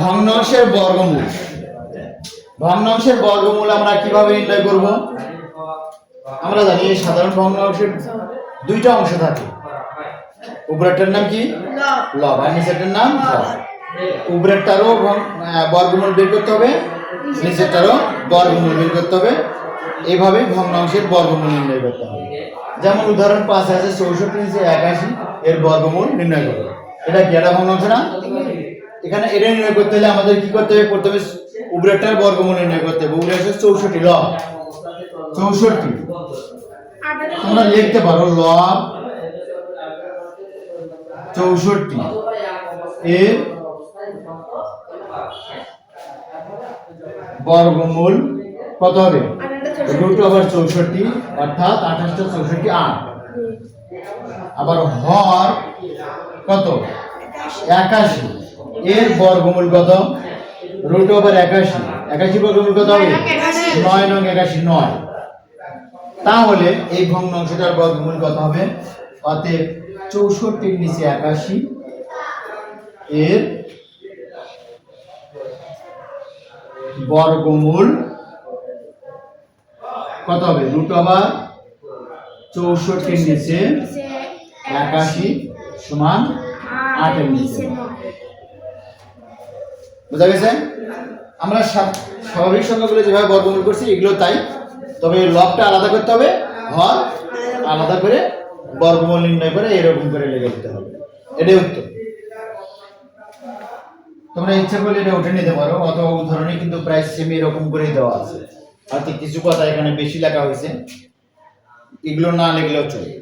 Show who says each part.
Speaker 1: ভগ্নাংশের বর্গমূল। ভগ্নাংশের বর্গমূল আমরা কীভাবে নির্ণয় করব? আমরা জানি সাধারণ ভগ্নাংশের দুইটা অংশ থাকে। উপরেরটার নাম কি? লব। আর নিচেরটার নাম উপরেরটারও বর্গমূল বের করতে হবে। নিচেরটারও বর্গমূল বের করতে হবে। এইভাবে ভগ্নাংশের বর্গমূল নির্ণয় করতে হবে। যেমন উদাহরণ পাঁচ আছে, চৌষট্টি নিচে একাশি, এর বর্গমূল নির্ণয় করবে এটা কি একটা ভগ্নাংশ না? এখানে এটা নির্ণয় করতে হলে আমাদের কি করতে হবে? প্রথমে উপরেরটার বর্গমূল নির্ণয় করতে হবে। উপরে আছে চৌষট্টি লব চৌষট্টি। তোমরা লিখতে পারো, ল। চৌষট্টি। এ বর্গমূল কত হবে? রুট ওভার চৌষট্টি, অর্থাৎ আঠাশটা চৌষট্টি আট। আবার হর কত? একাশি। এর বর্গমূল কত? রুট ওভার একাশি। একাশি বর্গমূল কত হবে? নয় নং একাশি। নয় তাহলে এই ভগ্নাংশটার বর্গমূল কত হবে? অতএব চৌষট্টির নিচে একাশি। এর বর্গমূল কত হবে? রুট ওভার চৌষট্টির নিচে একাশি সমান আটের নিচে। বোঝা গেছে? আমরা স্বা- স্বাভাবিক সংখ্যাগুলো যেভাবে বর্গমূল করছি, এগুলো তাই। তবে লবটা আলাদা করতে হবে, হর আলাদা করে বর্গমূল নির্ণয় করে এরকম করে লেগে দিতে হবে। এটাই উত্তর। তোমরা ইচ্ছা করলে এটা উঠে নিতে পারো, অথবা উদাহরণে কিন্তু প্রায় সেম এরকম করেই দেওয়া আছে। হয়তো কিছু কথা এখানে বেশি লেখা হয়েছে। এগুলো না লিখলেও চলে।